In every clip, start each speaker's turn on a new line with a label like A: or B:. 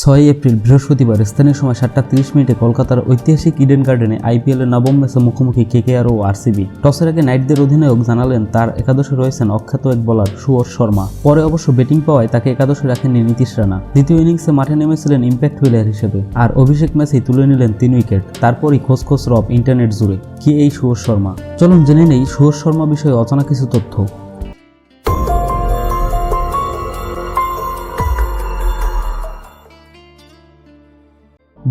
A: ছয় এপ্রিল, বৃহস্পতিবার, স্থানীয় সময় সাতটা তিরিশ মিনিটে কলকাতার ঐতিহাসিক ইডেন গার্ডেনে আইপিএল এর নবম ম্যাচে মুখোমুখি কেকেআর ও আরসিবি। টসের আগে নাইটদের অধিনায়ক জানালেন, তার একাদশে রয়েছেন অখ্যাত এক বোলার সুয়স শর্মা। পরে অবশ্য ব্যাটিং পাওয়ায় তাকে একাদশে রাখেননি নীতিশ রানা। দ্বিতীয় ইনিংসে মাঠে নেমেছিলেন ইম্প্যাক্ট প্লেয়ার হিসেবে, আর অভিষেক ম্যাচেই তুলে নিলেন তিন উইকেট। তারপরই খোঁজ খোঁজ রব ইন্টারনেট জুড়ে। কি এই সুয়স শর্মা? চলুন জেনে নেই সুয়স শর্মা বিষয়ে অজানা কিছু তথ্য।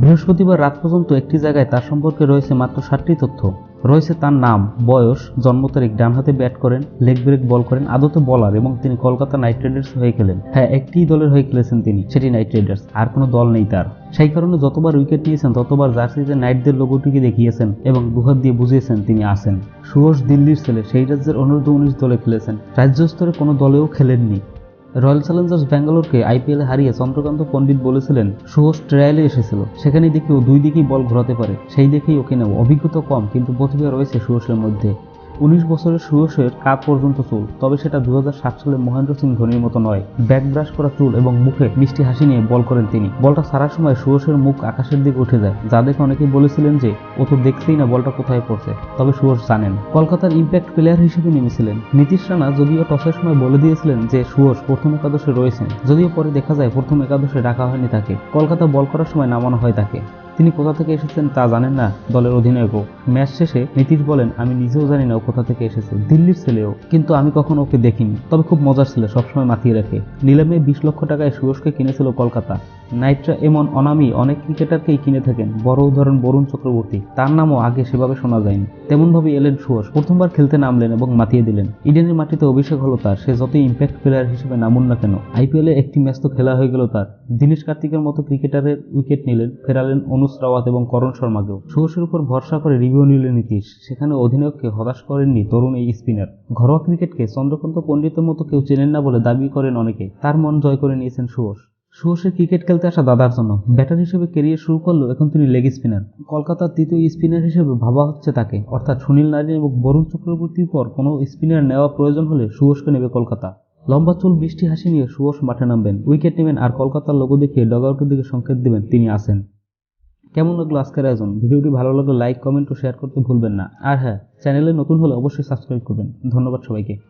A: বৃহস্পতিবার রাত পর্যন্ত একটি জায়গায় তার সম্পর্কে রয়েছে মাত্র ষাটটি তথ্য। রয়েছে তার নাম, বয়স, জন্ম তারিখ ডান হাতে ব্যাট করেন, লেগ ব্রেক বল করেন, আদতে বলার এবং তিনি কলকাতা নাইট রাইডার্স হয়ে খেলেন। হ্যাঁ একটি দলের হয়ে খেলেছেন তিনি, সেটি নাইট রাইডার্স, আর কোনো দল নেই তার। সেই কারণে যতবার উইকেট নিয়েছেন, ততবার জার্সিতে নাইটদের লোগোটিকে দেখিয়েছেন এবং দুহাত দিয়ে বুঝিয়েছেন তিনি আসেন সুহস দিল্লির ছেলে, সেই রাজ্যের অনূর্ধ্ব উনিশ দলে খেলেছেন। রাজ্য স্তরে কোনো দলেও খেলেননি। রয়্যাল চ্যালেঞ্জার্স ব্যাঙ্গালোরকে আইপিএল হারিয়ে চন্দ্রকান্ত পণ্ডিত বলেছিলেন সুহস ট্রায়ালে এসেছিল। সেখানে দেখি ও দুই দিকেই বল ঘোরাতে পারে। সেই দেখেই ওকে নেব। অভিজ্ঞতা কম, কিন্তু প্রতিভা রয়েছে সুহসের মধ্যে। উনিশ বছরের সুয়সের কাপ পর্যন্ত চুল, তবে সেটা দু হাজার সাত সালে মহেন্দ্র সিং ধোনির মতো নয়। ব্যাক ব্রাশ করা চুল এবং মুখে মিষ্টি হাসি নিয়ে বল করেন তিনি। বলটা ছাড়ার সময় সুয়সের মুখ আকাশের দিকে উঠে যায়। যা দেখে অনেকেই বলেছিলেন যে, ও তো দেখছেই না বলটা কোথায় পড়ছে, তবে সুয়স জানেন। কলকাতার ইম্প্যাক্ট প্লেয়ার হিসেবে নেমেছিলেন। নীতিশ রানা যদিও টসের সময় বলে দিয়েছিলেন যে সুয়স প্রথম একাদশে রয়েছেন। যদিও পরে দেখা যায় প্রথম একাদশে ডাকা হয়নি তাকে। কলকাতা বল করার সময় নামানো হয় তাকে। তিনি কোথা থেকে এসেছেন তা জানেন না, দলের অধিনায়কও। ম্যাচ শেষে নীতিশ বলেন, আমি নিজেও জানি না ও কোথা থেকে এসেছে। দিল্লির ছেলেও, কিন্তু আমি কখনো ওকে দেখিনি। তবে খুব মজার ছিল, সবসময় মাতিয়ে রাখে। নিলামে বিশ লক্ষ টাকায় সুয়সকে কিনেছিল কলকাতা। নাইটরা এমন অনামি অনেক ক্রিকেটারকেই কিনে থাকেন। বড় উদাহরণ বরুণ চক্রবর্তী। তার নামও আগে সেভাবে শোনা যায়নি। তেমনভাবে এলেন সুয়স। প্রথমবার খেলতে নামলেন এবং মাতিয়ে দিলেন। ইডেনের মাটিতে অভিষেক হলো তার। সে যতই ইম্প্যাক্ট প্লেয়ার হিসেবে নামুন না কেন, আইপিএলে একটি ম্যাচ তো খেলা হয়ে গেল তার। দীনেশ কার্তিকের মতো ক্রিকেটারের উইকেট নিলেন ফেরালেন অনুজ রাওয়াত এবং করণ শর্মাকেও। সুয়সের উপর ভরসা করে রিভিউ নিলেন নীতিশ। সেখানে অধিনায়ককে হতাশ করেননি তরুণ এই স্পিনার ঘরোয়া ক্রিকেটকে চন্দ্রকান্ত পণ্ডিতের মতো কেউ চেনেন না বলে দাবি করেন অনেকে। তার মন জয় করে নিয়েছেন সুয়স। সুয়সের ক্রিকেট খেলতে আসা দাদার জন্য। ব্যাটার হিসেবে কেরিয়ার শুরু করলেও এখন তিনি লেগ স্পিনার। কলকাতার তৃতীয় স্পিনার হিসেবে ভাবা হচ্ছে তাকে। অর্থাৎ সুনীল নারিন এবং বরুণ চক্রবর্তীর পর কোনো স্পিনার নেওয়া প্রয়োজন হলে সুয়সকে নেবে কলকাতা। লম্বা চুল বৃষ্টি হাসি নিয়ে সুয়স মাঠে নামবেন। উইকেট নেবেন আর কলকাতার লোগো দেখিয়ে ডগ আউটের দিকে সংকেত দেবেন তিনি আসেন। কেমন লাগল আজকের আয়োজন? ভিডিওটি ভালো লাগলে লাইক, কমেন্ট ও শেয়ার করতে ভুলবেন না। আর হ্যাঁ চ্যানেলে নতুন হলে অবশ্যই সাবস্ক্রাইব করবেন। ধন্যবাদ সবাইকে।